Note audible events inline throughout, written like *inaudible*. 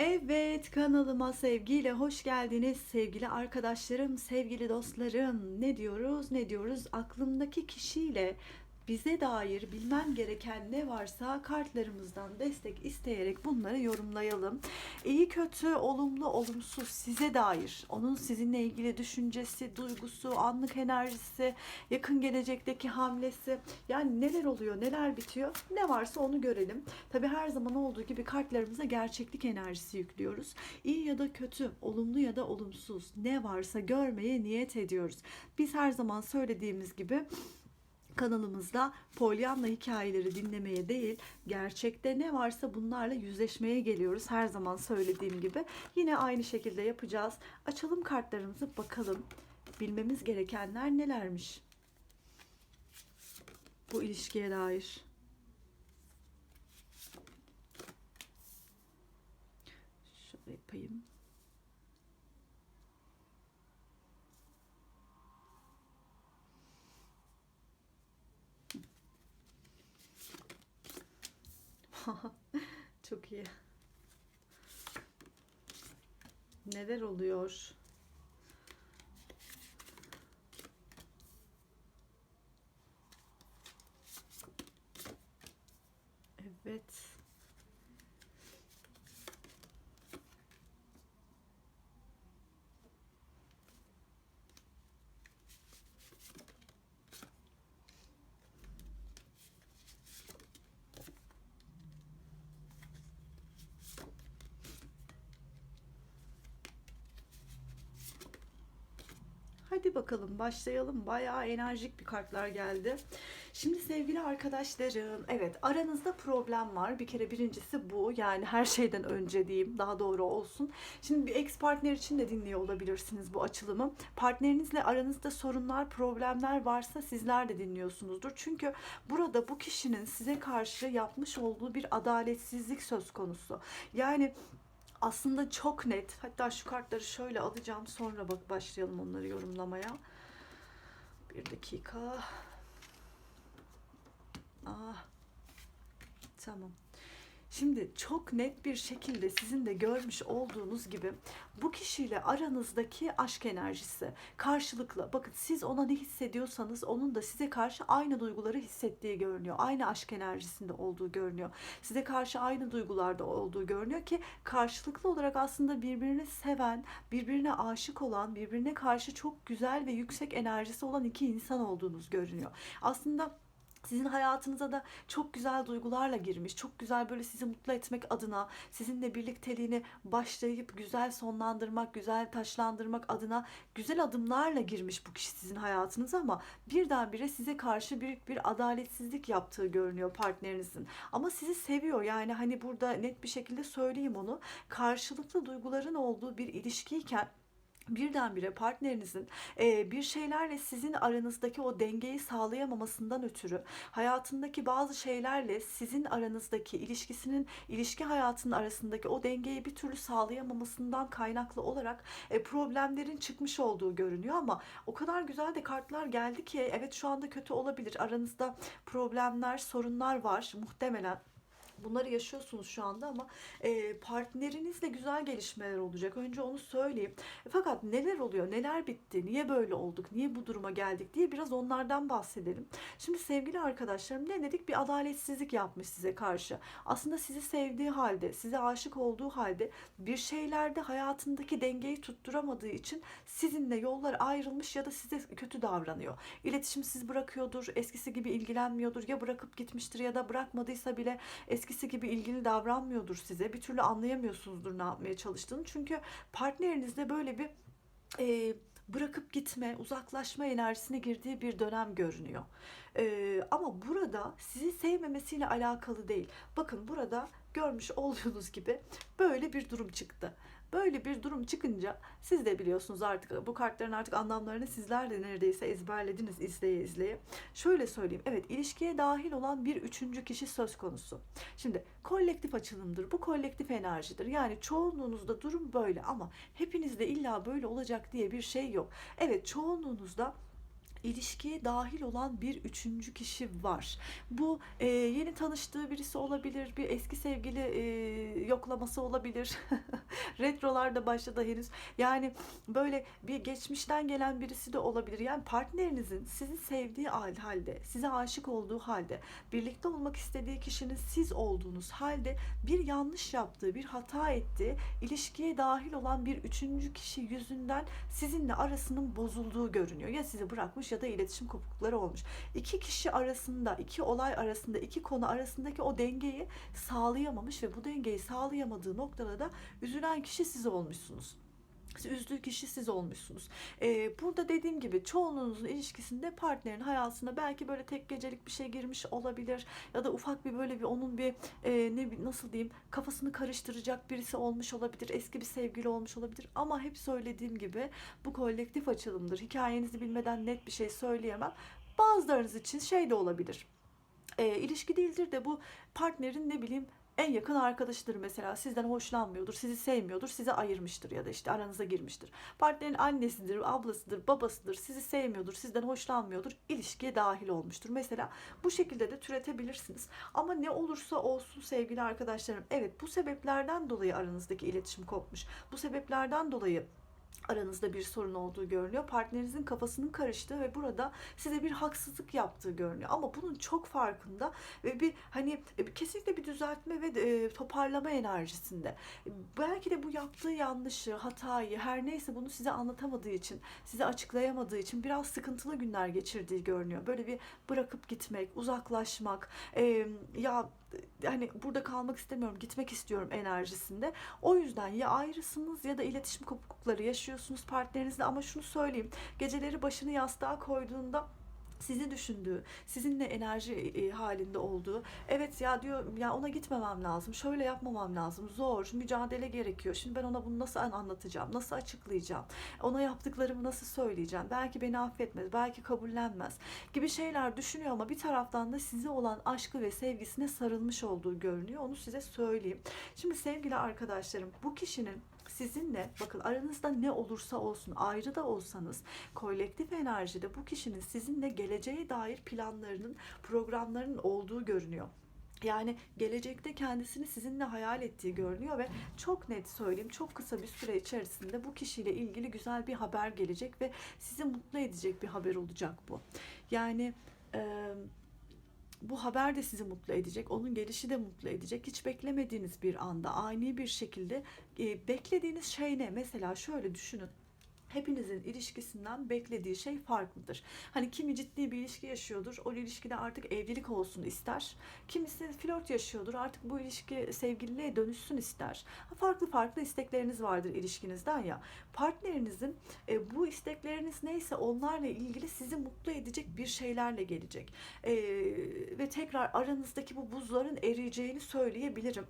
Evet kanalıma sevgiyle hoş geldiniz sevgili arkadaşlarım, sevgili dostlarım. Ne diyoruz ne diyoruz aklımdaki kişiyle bize dair bilmem gereken ne varsa kartlarımızdan destek isteyerek bunları yorumlayalım. İyi kötü, olumlu, olumsuz size dair, onun sizinle ilgili düşüncesi, duygusu, anlık enerjisi, yakın gelecekteki hamlesi yani neler oluyor, neler bitiyor ne varsa onu görelim. Tabi her zaman olduğu gibi kartlarımıza gerçeklik enerjisi yüklüyoruz. İyi ya da kötü, olumlu ya da olumsuz ne varsa görmeye niyet ediyoruz. Biz her zaman söylediğimiz gibi kanalımızda Pollyanna hikayeleri dinlemeye değil, gerçekte ne varsa bunlarla yüzleşmeye geliyoruz. Her zaman söylediğim gibi. Yine aynı şekilde yapacağız. Açalım kartlarımızı bakalım. Bilmemiz gerekenler nelermiş? Bu ilişkiye dair. Şöyle yapayım. *laughs* Çok iyi. Neler oluyor? Evet. Hadi bakalım başlayalım. Bayağı enerjik bir kartlar geldi. Şimdi sevgili arkadaşlarım, evet aranızda problem var. Bir kere birincisi bu. Yani her şeyden önce diyeyim, daha doğru olsun. Şimdi bir ex partner için de dinliyor olabilirsiniz bu açılımı. Partnerinizle aranızda sorunlar, problemler varsa sizler de dinliyorsunuzdur. Çünkü burada bu kişinin size karşı yapmış olduğu bir adaletsizlik söz konusu. Yani aslında çok net. Hatta şu kartları şöyle alacağım. Sonra bak başlayalım onları yorumlamaya. Bir dakika. Ah. Tamam. Şimdi çok net bir şekilde sizin de görmüş olduğunuz gibi bu kişiyle aranızdaki aşk enerjisi karşılıklı. Bakın siz ona ne hissediyorsanız onun da size karşı aynı duyguları hissettiği görünüyor. Aynı aşk enerjisinde olduğu görünüyor. Size karşı aynı duygularda olduğu görünüyor ki karşılıklı olarak aslında birbirini seven, birbirine aşık olan, birbirine karşı çok güzel ve yüksek enerjisi olan iki insan olduğunuz görünüyor. Aslında sizin hayatınıza da çok güzel duygularla girmiş. Çok güzel böyle sizi mutlu etmek adına, sizinle birlikteliğini başlayıp güzel sonlandırmak, güzel taşlandırmak adına güzel adımlarla girmiş bu kişi sizin hayatınıza ama birdenbire size karşı büyük bir adaletsizlik yaptığı görünüyor partnerinizin. Ama sizi seviyor. Yani hani burada net bir şekilde söyleyeyim onu. Karşılıklı duyguların olduğu bir ilişkiyken birdenbire partnerinizin e, bir şeylerle sizin aranızdaki o dengeyi sağlayamamasından ötürü hayatındaki bazı şeylerle sizin aranızdaki ilişkisinin ilişki hayatının arasındaki o dengeyi bir türlü sağlayamamasından kaynaklı olarak e, problemlerin çıkmış olduğu görünüyor. Ama o kadar güzel de kartlar geldi ki evet şu anda kötü olabilir. Aranızda problemler sorunlar var muhtemelen Bunları yaşıyorsunuz şu anda ama e, partnerinizle güzel gelişmeler olacak. Önce onu söyleyeyim. E, fakat neler oluyor, neler bitti, niye böyle olduk, niye bu duruma geldik diye biraz onlardan bahsedelim. Şimdi sevgili arkadaşlarım ne dedik? Bir adaletsizlik yapmış size karşı. Aslında sizi sevdiği halde, size aşık olduğu halde bir şeylerde hayatındaki dengeyi tutturamadığı için sizinle yollar ayrılmış ya da size kötü davranıyor. İletişimsiz bırakıyordur, eskisi gibi ilgilenmiyordur. Ya bırakıp gitmiştir ya da bırakmadıysa bile eski eskisi gibi ilgili davranmıyordur size. Bir türlü anlayamıyorsunuzdur ne yapmaya çalıştığını. Çünkü partnerinizde böyle bir e, bırakıp gitme, uzaklaşma enerjisine girdiği bir dönem görünüyor. Ee, ama burada sizi sevmemesiyle alakalı değil. Bakın burada görmüş olduğunuz gibi böyle bir durum çıktı. Böyle bir durum çıkınca siz de biliyorsunuz artık bu kartların artık anlamlarını sizler de neredeyse ezberlediniz izleye izleye. Şöyle söyleyeyim. Evet ilişkiye dahil olan bir üçüncü kişi söz konusu. Şimdi kolektif açılımdır. Bu kolektif enerjidir. Yani çoğunluğunuzda durum böyle ama hepinizde illa böyle olacak diye bir şey yok. Evet çoğunluğunuzda ilişkiye dahil olan bir üçüncü kişi var. Bu e, yeni tanıştığı birisi olabilir, bir eski sevgili e, yoklaması olabilir. *laughs* Retrolar da başladı henüz. Yani böyle bir geçmişten gelen birisi de olabilir. Yani partnerinizin sizi sevdiği hal- halde, size aşık olduğu halde, birlikte olmak istediği kişinin siz olduğunuz halde bir yanlış yaptığı, bir hata ettiği, ilişkiye dahil olan bir üçüncü kişi yüzünden sizinle arasının bozulduğu görünüyor. Ya sizi bırakmış ya da iletişim kopuklukları olmuş. İki kişi arasında, iki olay arasında, iki konu arasındaki o dengeyi sağlayamamış ve bu dengeyi sağlayamadığı noktada da üzülen kişi siz olmuşsunuz. Üzdüğü kişi siz olmuşsunuz. Ee, burada dediğim gibi çoğunluğunuzun ilişkisinde partnerin hayatına belki böyle tek gecelik bir şey girmiş olabilir ya da ufak bir böyle bir onun bir e, ne nasıl diyeyim kafasını karıştıracak birisi olmuş olabilir. Eski bir sevgili olmuş olabilir ama hep söylediğim gibi bu kolektif açılımdır. Hikayenizi bilmeden net bir şey söyleyemem. Bazılarınız için şey de olabilir. E, ilişki değildir de bu partnerin ne bileyim en yakın arkadaşıdır mesela sizden hoşlanmıyordur, sizi sevmiyordur, sizi ayırmıştır ya da işte aranıza girmiştir. Partnerin annesidir, ablasıdır, babasıdır, sizi sevmiyordur, sizden hoşlanmıyordur, ilişkiye dahil olmuştur. Mesela bu şekilde de türetebilirsiniz. Ama ne olursa olsun sevgili arkadaşlarım, evet bu sebeplerden dolayı aranızdaki iletişim kopmuş. Bu sebeplerden dolayı aranızda bir sorun olduğu görünüyor. Partnerinizin kafasının karıştığı ve burada size bir haksızlık yaptığı görünüyor. Ama bunun çok farkında ve bir hani e, kesinlikle bir düzeltme ve e, toparlama enerjisinde. E, Belki de bu yaptığı yanlışı, hatayı, her neyse bunu size anlatamadığı için, size açıklayamadığı için biraz sıkıntılı günler geçirdiği görünüyor. Böyle bir bırakıp gitmek, uzaklaşmak, ya hani burada kalmak istemiyorum, gitmek istiyorum enerjisinde. O yüzden ya ayrısınız ya da iletişim kopuklukları yaşıyorsunuz partnerinizle ama şunu söyleyeyim. Geceleri başını yastığa koyduğunda sizi düşündüğü, sizinle enerji e, halinde olduğu, evet ya diyor ya ona gitmemem lazım, şöyle yapmamam lazım, zor, mücadele gerekiyor. Şimdi ben ona bunu nasıl an- anlatacağım, nasıl açıklayacağım, ona yaptıklarımı nasıl söyleyeceğim, belki beni affetmez, belki kabullenmez gibi şeyler düşünüyor ama bir taraftan da size olan aşkı ve sevgisine sarılmış olduğu görünüyor. Onu size söyleyeyim. Şimdi sevgili arkadaşlarım bu kişinin sizinle bakın aranızda ne olursa olsun ayrı da olsanız kolektif enerjide bu kişinin sizinle geleceğe dair planlarının programlarının olduğu görünüyor. Yani gelecekte kendisini sizinle hayal ettiği görünüyor ve çok net söyleyeyim çok kısa bir süre içerisinde bu kişiyle ilgili güzel bir haber gelecek ve sizi mutlu edecek bir haber olacak bu. Yani eee bu haber de sizi mutlu edecek. Onun gelişi de mutlu edecek. Hiç beklemediğiniz bir anda ani bir şekilde e, beklediğiniz şey ne? Mesela şöyle düşünün. Hepinizin ilişkisinden beklediği şey farklıdır. Hani kimi ciddi bir ilişki yaşıyordur. O ilişkide artık evlilik olsun ister. Kimisi flört yaşıyordur. Artık bu ilişki sevgililiğe dönüşsün ister. Farklı farklı istekleriniz vardır ilişkinizden ya. Partnerinizin e, bu istekleriniz neyse onlarla ilgili sizi mutlu edecek bir şeylerle gelecek. E, ve tekrar aranızdaki bu buzların eriyeceğini söyleyebilirim.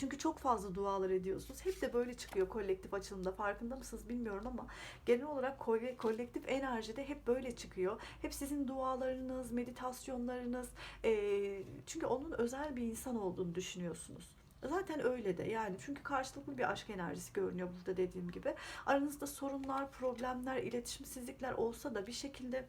Çünkü çok fazla dualar ediyorsunuz. Hep de böyle çıkıyor kolektif açılımda. Farkında mısınız bilmiyorum ama genel olarak kole- kolektif enerjide hep böyle çıkıyor. Hep sizin dualarınız, meditasyonlarınız. eee, çünkü onun özel bir insan olduğunu düşünüyorsunuz. Zaten öyle de yani çünkü karşılıklı bir aşk enerjisi görünüyor burada dediğim gibi. Aranızda sorunlar, problemler, iletişimsizlikler olsa da bir şekilde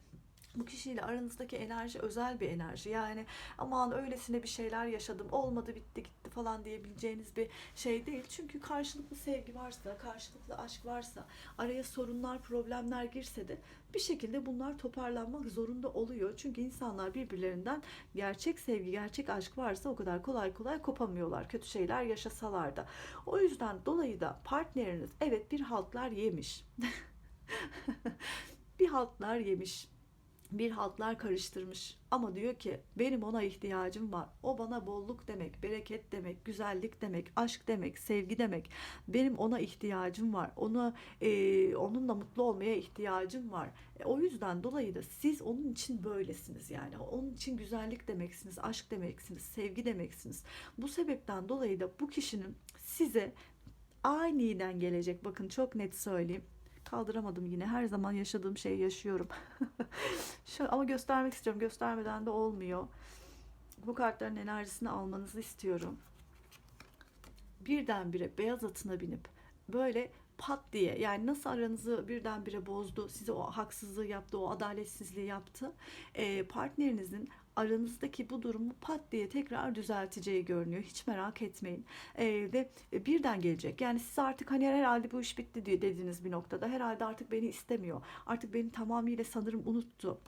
bu kişiyle aranızdaki enerji özel bir enerji. Yani aman öylesine bir şeyler yaşadım, olmadı bitti gitti falan diyebileceğiniz bir şey değil. Çünkü karşılıklı sevgi varsa, karşılıklı aşk varsa, araya sorunlar, problemler girse de bir şekilde bunlar toparlanmak zorunda oluyor. Çünkü insanlar birbirlerinden gerçek sevgi, gerçek aşk varsa o kadar kolay kolay kopamıyorlar. Kötü şeyler yaşasalar da. O yüzden dolayı da partneriniz evet bir haltlar yemiş. *laughs* bir haltlar yemiş bir haltlar karıştırmış. Ama diyor ki benim ona ihtiyacım var. O bana bolluk demek, bereket demek, güzellik demek, aşk demek, sevgi demek. Benim ona ihtiyacım var. Ona e, onunla mutlu olmaya ihtiyacım var. E, o yüzden dolayı da siz onun için böylesiniz yani. Onun için güzellik demeksiniz, aşk demeksiniz, sevgi demeksiniz. Bu sebepten dolayı da bu kişinin size aniden gelecek. Bakın çok net söyleyeyim. Kaldıramadım yine. Her zaman yaşadığım şeyi yaşıyorum. *laughs* Şu, ama göstermek istiyorum. Göstermeden de olmuyor. Bu kartların enerjisini almanızı istiyorum. Birdenbire beyaz atına binip böyle pat diye yani nasıl aranızı birdenbire bozdu, size o haksızlığı yaptı, o adaletsizliği yaptı. E, partnerinizin aranızdaki bu durumu pat diye tekrar düzelteceği görünüyor. Hiç merak etmeyin. E, ve birden gelecek. Yani siz artık hani herhalde bu iş bitti diye dediğiniz bir noktada herhalde artık beni istemiyor. Artık beni tamamıyla sanırım unuttu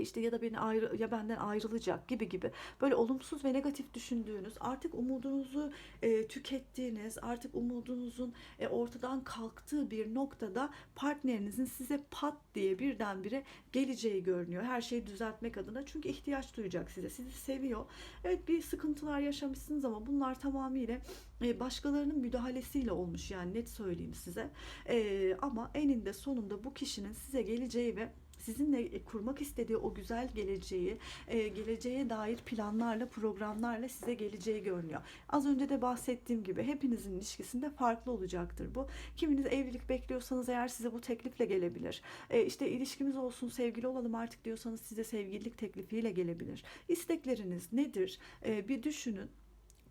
işte ya da beni ayrı ya benden ayrılacak gibi gibi böyle olumsuz ve negatif düşündüğünüz artık umudunuzu e, tükettiğiniz artık umudunuzun e, ortadan kalktığı bir noktada partnerinizin size pat diye birdenbire geleceği görünüyor. Her şeyi düzeltmek adına çünkü ihtiyaç duyacak size. Sizi seviyor. Evet bir sıkıntılar yaşamışsınız ama bunlar tamamıyla e, başkalarının müdahalesiyle olmuş yani net söyleyeyim size. E, ama eninde sonunda bu kişinin size geleceği ve sizinle e, kurmak istediği o güzel geleceği, e, geleceğe dair planlarla, programlarla size geleceği görünüyor. Az önce de bahsettiğim gibi hepinizin ilişkisinde farklı olacaktır bu. Kiminiz evlilik bekliyorsanız eğer size bu teklifle gelebilir. E, işte ilişkimiz olsun, sevgili olalım artık diyorsanız size sevgililik teklifiyle gelebilir. İstekleriniz nedir? Bir düşünün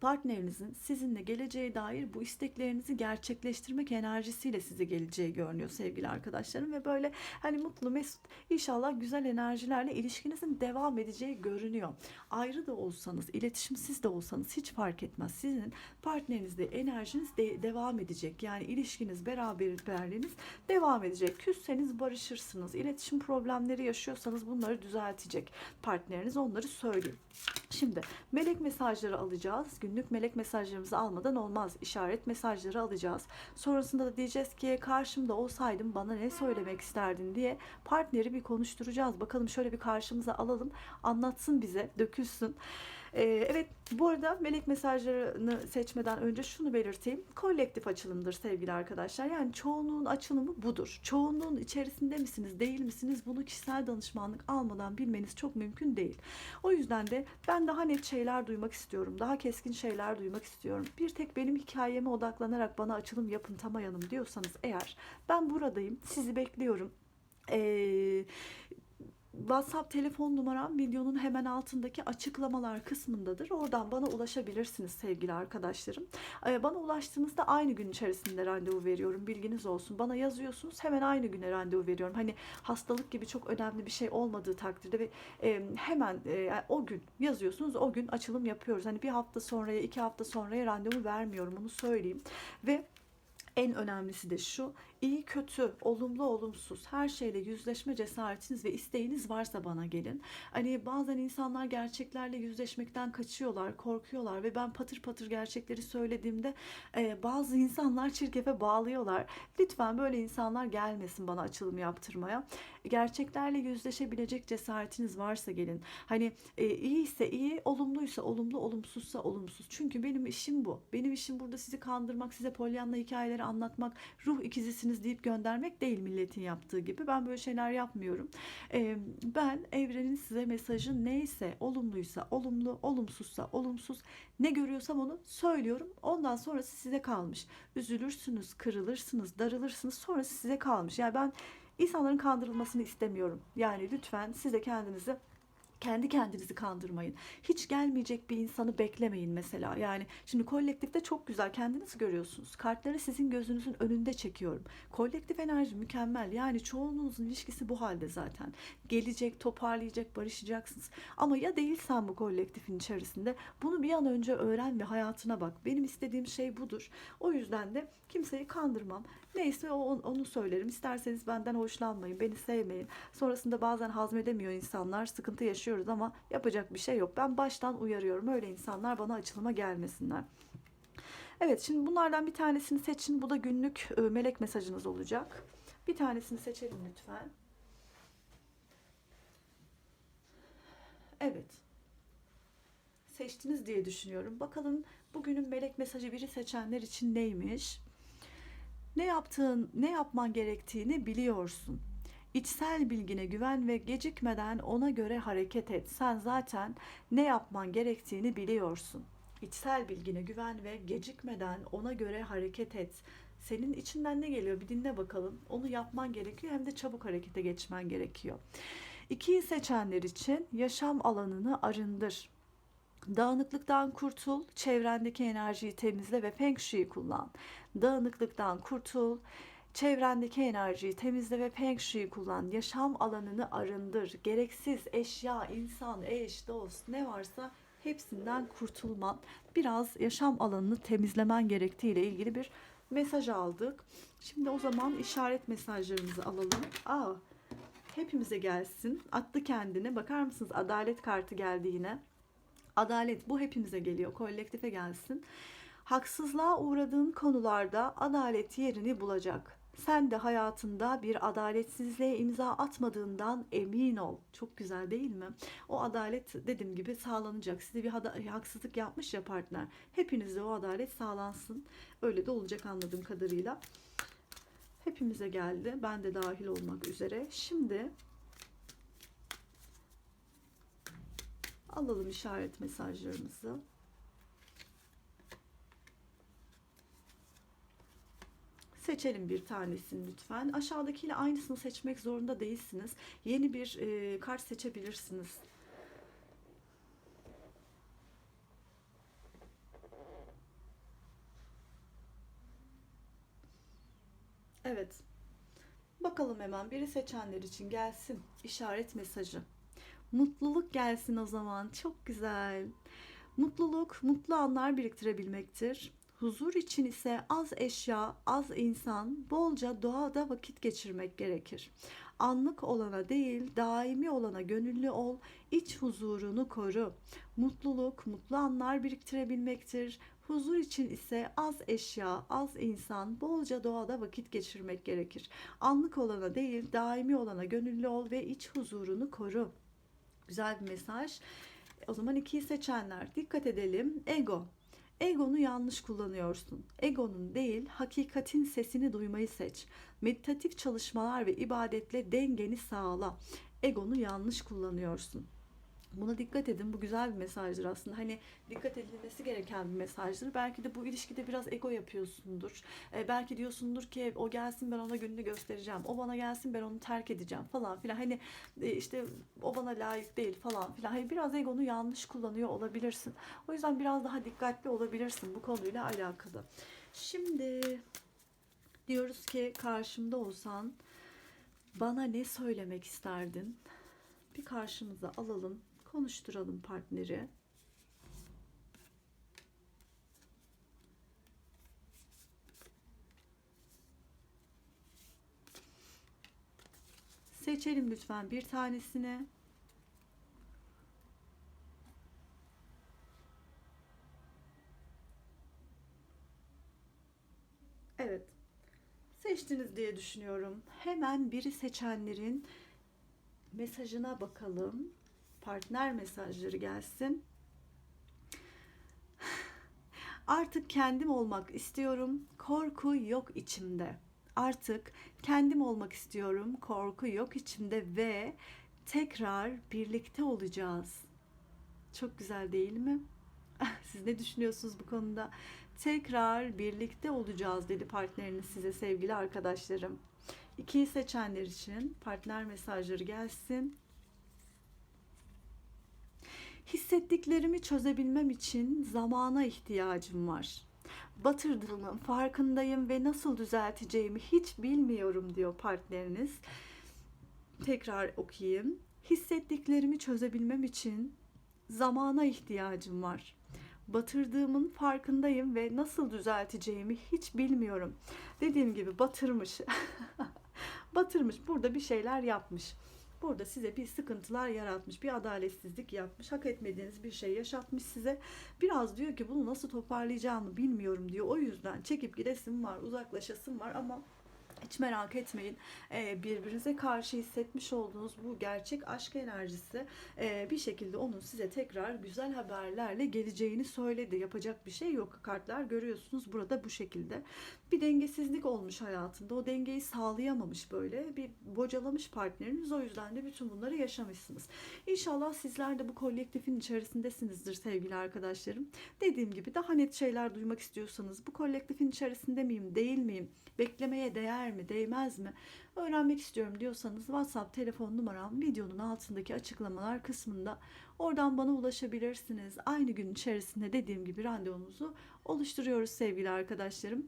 partnerinizin sizinle geleceğe dair bu isteklerinizi gerçekleştirmek enerjisiyle size geleceği görünüyor sevgili arkadaşlarım ve böyle hani mutlu mesut inşallah güzel enerjilerle ilişkinizin devam edeceği görünüyor. Ayrı da olsanız, iletişimsiz de olsanız hiç fark etmez. Sizin partnerinizle enerjiniz de devam edecek. Yani ilişkiniz, beraberliğiniz devam edecek. Küsseniz barışırsınız. İletişim problemleri yaşıyorsanız bunları düzeltecek partneriniz. Onları söyleyeyim. Şimdi melek mesajları alacağız günlük melek mesajlarımızı almadan olmaz. İşaret mesajları alacağız. Sonrasında da diyeceğiz ki karşımda olsaydın bana ne söylemek isterdin diye partneri bir konuşturacağız. Bakalım şöyle bir karşımıza alalım. Anlatsın bize, dökülsün. Ee, evet bu arada melek mesajlarını seçmeden önce şunu belirteyim. Kolektif açılımdır sevgili arkadaşlar. Yani çoğunluğun açılımı budur. Çoğunluğun içerisinde misiniz, değil misiniz? Bunu kişisel danışmanlık almadan bilmeniz çok mümkün değil. O yüzden de ben daha net şeyler duymak istiyorum. Daha keskin şeyler duymak istiyorum. Bir tek benim hikayeme odaklanarak bana açılım yapın Tamay diyorsanız eğer ben buradayım. Sizi bekliyorum. Ee, WhatsApp telefon numaram videonun hemen altındaki açıklamalar kısmındadır. Oradan bana ulaşabilirsiniz sevgili arkadaşlarım. Ee, bana ulaştığınızda aynı gün içerisinde randevu veriyorum. Bilginiz olsun. Bana yazıyorsunuz hemen aynı güne randevu veriyorum. Hani hastalık gibi çok önemli bir şey olmadığı takdirde ve e, hemen e, o gün yazıyorsunuz. O gün açılım yapıyoruz. Hani bir hafta sonraya, iki hafta sonraya randevu vermiyorum. Onu söyleyeyim. Ve en önemlisi de şu iyi kötü, olumlu olumsuz her şeyle yüzleşme cesaretiniz ve isteğiniz varsa bana gelin. Hani bazen insanlar gerçeklerle yüzleşmekten kaçıyorlar, korkuyorlar ve ben patır patır gerçekleri söylediğimde e, bazı insanlar çirkefe bağlıyorlar. Lütfen böyle insanlar gelmesin bana açılım yaptırmaya. Gerçeklerle yüzleşebilecek cesaretiniz varsa gelin. Hani e, iyiyse iyi, olumluysa olumlu, olumsuzsa olumsuz. Çünkü benim işim bu. Benim işim burada sizi kandırmak, size polyanla hikayeleri anlatmak, ruh ikizisini yapabilirsiniz deyip göndermek değil milletin yaptığı gibi. Ben böyle şeyler yapmıyorum. Ben evrenin size mesajı neyse, olumluysa olumlu, olumsuzsa olumsuz ne görüyorsam onu söylüyorum. Ondan sonrası size kalmış. Üzülürsünüz, kırılırsınız, darılırsınız. Sonrası size kalmış. Yani ben insanların kandırılmasını istemiyorum. Yani lütfen siz de kendinizi kendi kendinizi kandırmayın. Hiç gelmeyecek bir insanı beklemeyin mesela. Yani şimdi kolektifte çok güzel kendiniz görüyorsunuz. Kartları sizin gözünüzün önünde çekiyorum. Kolektif enerji mükemmel. Yani çoğunluğunuzun ilişkisi bu halde zaten. Gelecek, toparlayacak, barışacaksınız. Ama ya değilsen bu kolektifin içerisinde bunu bir an önce öğren ve hayatına bak. Benim istediğim şey budur. O yüzden de kimseyi kandırmam. Neyse onu söylerim. İsterseniz benden hoşlanmayın, beni sevmeyin. Sonrasında bazen hazmedemiyor insanlar, sıkıntı yaşıyoruz ama yapacak bir şey yok. Ben baştan uyarıyorum. Öyle insanlar bana açılıma gelmesinler. Evet şimdi bunlardan bir tanesini seçin. Bu da günlük e, melek mesajınız olacak. Bir tanesini seçelim lütfen. Evet. Seçtiniz diye düşünüyorum. Bakalım bugünün melek mesajı biri seçenler için neymiş? Ne yaptığın, ne yapman gerektiğini biliyorsun. İçsel bilgine güven ve gecikmeden ona göre hareket et. Sen zaten ne yapman gerektiğini biliyorsun. İçsel bilgine güven ve gecikmeden ona göre hareket et. Senin içinden ne geliyor bir dinle bakalım. Onu yapman gerekiyor hem de çabuk harekete geçmen gerekiyor. İkiyi seçenler için yaşam alanını arındır Dağınıklıktan kurtul, çevrendeki enerjiyi temizle ve Feng Shui kullan. Dağınıklıktan kurtul, çevrendeki enerjiyi temizle ve Feng Shui kullan. Yaşam alanını arındır. Gereksiz eşya, insan, eş, dost ne varsa hepsinden kurtulman, biraz yaşam alanını temizlemen gerektiği ile ilgili bir mesaj aldık. Şimdi o zaman işaret mesajlarımızı alalım. Aa, hepimize gelsin. Attı kendine. Bakar mısınız? Adalet kartı geldi yine. Adalet bu hepimize geliyor. Kolektife gelsin. Haksızlığa uğradığın konularda adalet yerini bulacak. Sen de hayatında bir adaletsizliğe imza atmadığından emin ol. Çok güzel değil mi? O adalet dediğim gibi sağlanacak. Size bir haksızlık yapmış ya partner. Hepinizde o adalet sağlansın. Öyle de olacak anladığım kadarıyla. Hepimize geldi. Ben de dahil olmak üzere. Şimdi alalım işaret mesajlarımızı. Seçelim bir tanesini lütfen. Aşağıdakiyle aynısını seçmek zorunda değilsiniz. Yeni bir e, kart seçebilirsiniz. Evet. Bakalım hemen biri seçenler için gelsin işaret mesajı. Mutluluk gelsin o zaman. Çok güzel. Mutluluk, mutlu anlar biriktirebilmektir. Huzur için ise az eşya, az insan, bolca doğada vakit geçirmek gerekir. Anlık olana değil, daimi olana gönüllü ol, iç huzurunu koru. Mutluluk, mutlu anlar biriktirebilmektir. Huzur için ise az eşya, az insan, bolca doğada vakit geçirmek gerekir. Anlık olana değil, daimi olana gönüllü ol ve iç huzurunu koru. Güzel bir mesaj. O zaman ikiyi seçenler dikkat edelim. Ego. Egonu yanlış kullanıyorsun. Egonun değil, hakikatin sesini duymayı seç. Meditatif çalışmalar ve ibadetle dengeni sağla. Egonu yanlış kullanıyorsun. Buna dikkat edin. Bu güzel bir mesajdır aslında. Hani dikkat edilmesi gereken bir mesajdır. Belki de bu ilişkide biraz ego yapıyorsundur. E, belki diyorsundur ki o gelsin ben ona gününü göstereceğim. O bana gelsin ben onu terk edeceğim falan filan. Hani e, işte o bana layık değil falan filan. Hani biraz egonu yanlış kullanıyor olabilirsin. O yüzden biraz daha dikkatli olabilirsin bu konuyla alakalı. Şimdi diyoruz ki karşımda olsan bana ne söylemek isterdin? Bir karşımıza alalım, konuşturalım partneri. Seçelim lütfen bir tanesini. Evet. Seçtiniz diye düşünüyorum. Hemen biri seçenlerin mesajına bakalım. Partner mesajları gelsin. Artık kendim olmak istiyorum. Korku yok içimde. Artık kendim olmak istiyorum. Korku yok içimde ve tekrar birlikte olacağız. Çok güzel değil mi? *laughs* Siz ne düşünüyorsunuz bu konuda? Tekrar birlikte olacağız dedi partneriniz size sevgili arkadaşlarım. İkiyi seçenler için partner mesajları gelsin. Hissettiklerimi çözebilmem için zamana ihtiyacım var. Batırdığımın farkındayım ve nasıl düzelteceğimi hiç bilmiyorum diyor partneriniz. Tekrar okuyayım. Hissettiklerimi çözebilmem için zamana ihtiyacım var. Batırdığımın farkındayım ve nasıl düzelteceğimi hiç bilmiyorum. Dediğim gibi batırmış. *laughs* batırmış. Burada bir şeyler yapmış. Burada size bir sıkıntılar yaratmış, bir adaletsizlik yapmış, hak etmediğiniz bir şey yaşatmış size. Biraz diyor ki bunu nasıl toparlayacağımı bilmiyorum diyor. O yüzden çekip gidesim var, uzaklaşasım var ama hiç merak etmeyin. Ee, birbirinize karşı hissetmiş olduğunuz bu gerçek aşk enerjisi e, bir şekilde onun size tekrar güzel haberlerle geleceğini söyledi. Yapacak bir şey yok. Kartlar görüyorsunuz burada bu şekilde. Bir dengesizlik olmuş hayatında. O dengeyi sağlayamamış böyle. Bir bocalamış partneriniz. O yüzden de bütün bunları yaşamışsınız. İnşallah sizler de bu kolektifin içerisindesinizdir sevgili arkadaşlarım. Dediğim gibi daha net şeyler duymak istiyorsanız bu kolektifin içerisinde miyim, değil miyim? Beklemeye değer mi? mi değmez mi öğrenmek istiyorum diyorsanız WhatsApp telefon numaram videonun altındaki açıklamalar kısmında oradan bana ulaşabilirsiniz. Aynı gün içerisinde dediğim gibi randevunuzu oluşturuyoruz sevgili arkadaşlarım.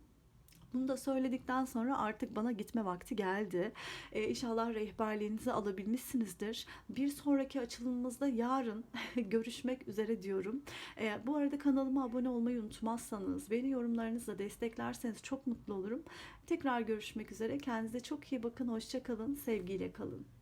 Bunu da söyledikten sonra artık bana gitme vakti geldi. Ee, inşallah rehberliğinizi alabilmişsinizdir. Bir sonraki açılımımızda yarın *laughs* görüşmek üzere diyorum. Ee, bu arada kanalıma abone olmayı unutmazsanız, beni yorumlarınızla desteklerseniz çok mutlu olurum. Tekrar görüşmek üzere. Kendinize çok iyi bakın. Hoşça kalın. Sevgiyle kalın.